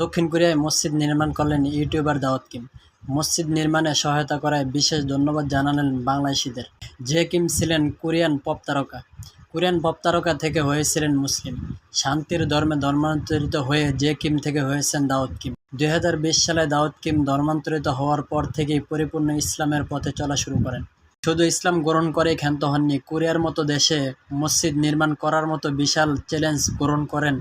দক্ষিণ কোরিয়ায় মসজিদ নির্মাণ করলেন ইউটিউবার দাউদ কিম। মসজিদ নির্মাণে সহায়তা করায় বিশেষ ধন্যবাদ জানালেন বাংলাদেশিদের। যে কিম ছিলেন কোরিয়ান পপ তারকা। কোরিয়ান পপ তারকা থেকে হয়েছিলেন মুসলিম। শান্তির ধর্মে ধর্মান্তরিত হয়ে যে কিম থেকে হয়েছেন দাউদ কিম। দু হাজার বিশ সালে দাউদ কিম ধর্মান্তরিত হওয়ার পর থেকেই পরিপূর্ণ ইসলামের পথে চলা শুরু করেন। শুধু ইসলাম গ্রহণ করেই ক্ষান্ত হননি, কোরিয়ার মতো দেশে মসজিদ নির্মাণ করার মতো বিশাল চ্যালেঞ্জ গ্রহণ করেন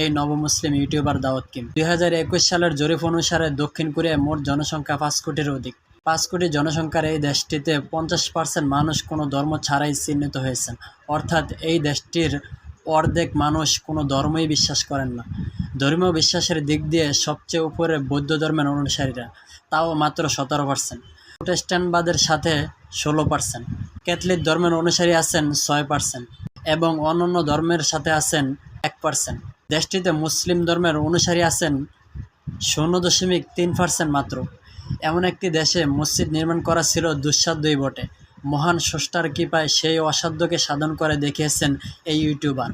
এই নবমুসলিম ইউটিউবার দাওয়াত কিম। দুই হাজার একুশ সালের জরিপ অনুসারে দক্ষিণ কোরিয়ায় মোট জনসংখ্যা পাঁচ কোটির অধিক। পাঁচ কোটি জনসংখ্যার এই দেশটিতে পঞ্চাশ পার্সেন্ট মানুষ কোনো ধর্ম ছাড়াই চিহ্নিত হয়েছেন। অর্থাৎ এই দেশটির অর্ধেক মানুষ কোনো ধর্মই বিশ্বাস করেন না। ধর্মীয় বিশ্বাসের দিক দিয়ে সবচেয়ে উপরে বৌদ্ধ ধর্মের অনুসারীরা, তাও মাত্র সতেরো পার্সেন্ট। প্রোটেস্ট্যান্টবাদের সাথে ষোলো পার্সেন্ট ক্যাথলিক ধর্মের অনুসারী আছেন ছয় পার্সেন্ট এবং অন্যান্য ধর্মের সাথে আছেন এক পার্সেন্ট দেশটিতে মুসলিম ধর্মের অনুসারী আছেন শূন্য দশমিক তিন পার্সেন্ট মাত্র। এমন একটি দেশে মসজিদ নির্মাণ করা ছিল দুঃসাধ্যই বটে। মহান স্রষ্টার কৃপায় সেই অসাধ্যকে সাধন করে দেখিয়েছেন এই ইউটিউবার।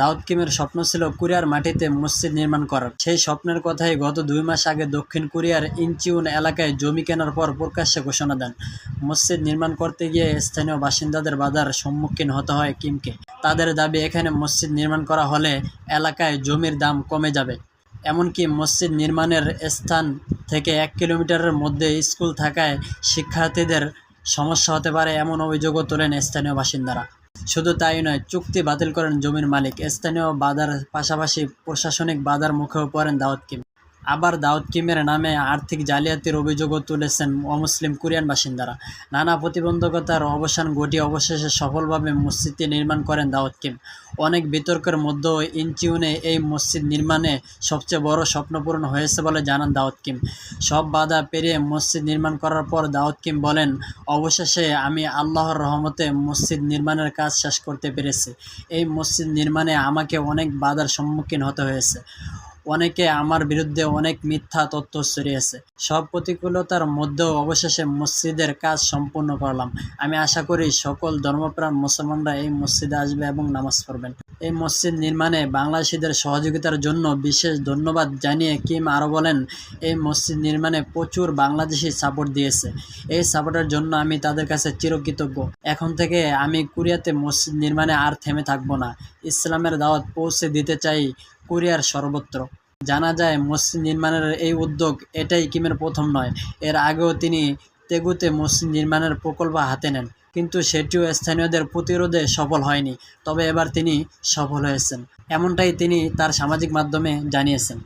দাউদ কিমের স্বপ্ন ছিল কোরিয়ার মাটিতে মসজিদ নির্মাণ করার। সেই স্বপ্নের কথাই গত দুই মাস আগে দক্ষিণ কোরিয়ার ইনচিউন এলাকায় জমি কেনার পর প্রকাশ্যে ঘোষণা দেন। মসজিদ নির্মাণ করতে গিয়ে স্থানীয় বাসিন্দাদের বাধার সম্মুখীন হতে হয় কিমকে। তাদের দাবি, এখানে মসজিদ নির্মাণ করা হলে এলাকায় জমির দাম কমে যাবে। এমনকি মসজিদ নির্মাণের স্থান থেকে এক কিলোমিটারের মধ্যে স্কুল থাকায় শিক্ষার্থীদের সমস্যা হতে পারে এমন অভিযোগও তোলেন স্থানীয় বাসিন্দারা। শুধু তাই নয়, চুক্তি বাতিল করেন জমির মালিক। স্থানীয় বাধার পাশাপাশি প্রশাসনিক বাধার মুখেও পড়েন দাওয়াত কিম আবার দাউদ কিমের নামে আর্থিক জালিয়াতির অভিযোগও তুলেছেন অমুসলিম কোরিয়ান বাসিন্দারা। নানা প্রতিবন্ধকতার অবসান ঘটিয়ে অবশেষে সফলভাবে মসজিদটি নির্মাণ করেন দাউদ কিম। অনেক বিতর্কের মধ্যেও ইনচিউনে এই মসজিদ নির্মাণে সবচেয়ে বড় স্বপ্ন পূরণ হয়েছে বলে জানান দাউদ কিম। সব বাধা পেরিয়ে মসজিদ নির্মাণ করার পর দাউদ কিম বলেন, অবশেষে আমি আল্লাহর রহমতে মসজিদ নির্মাণের কাজ শেষ করতে পেরেছি। এই মসজিদ নির্মাণে আমাকে অনেক বাধার সম্মুখীন হতে হয়েছে। অনেকে আমার বিরুদ্ধে অনেক মিথ্যা তথ্য ছড়িয়েছে। সব প্রতিকূলতার মধ্যেও অবশেষে মসজিদের কাজ সম্পূর্ণ করলাম। আমি আশা করি সকল ধর্মপ্রাণ মুসলমানরা এই মসজিদে আসবে এবং নামাজ পড়বেন। এই মসজিদ নির্মাণে বাংলাদেশিদের সহযোগিতার জন্য বিশেষ ধন্যবাদ জানিয়ে কিম আরও বলেন, এই মসজিদ নির্মাণে প্রচুর বাংলাদেশি সাপোর্ট দিয়েছে। এই সাপোর্টের জন্য আমি তাদের কাছে চিরকৃতজ্ঞ। এখন থেকে আমি কোরিয়াতে মসজিদ নির্মাণে আর থেমে থাকব না। ইসলামের দাওয়াত পৌঁছে দিতে চাই কোরিয়ার সর্বত্র। জানা যায়, মসজিদ নির্মাণের এই উদ্যোগ এটাই কিমের প্রথম নয়। এর আগেও তিনি তেগুতে মসজিদ নির্মাণের প্রকল্প হাতে নেন, কিন্তু সেটিও স্থানীয়দের প্রতিরোধে সফল হয়নি। তবে এবার তিনি সফল হয়েছেন। এমনটাই তিনি তার সামাজিক মাধ্যমে জানিয়েছেন।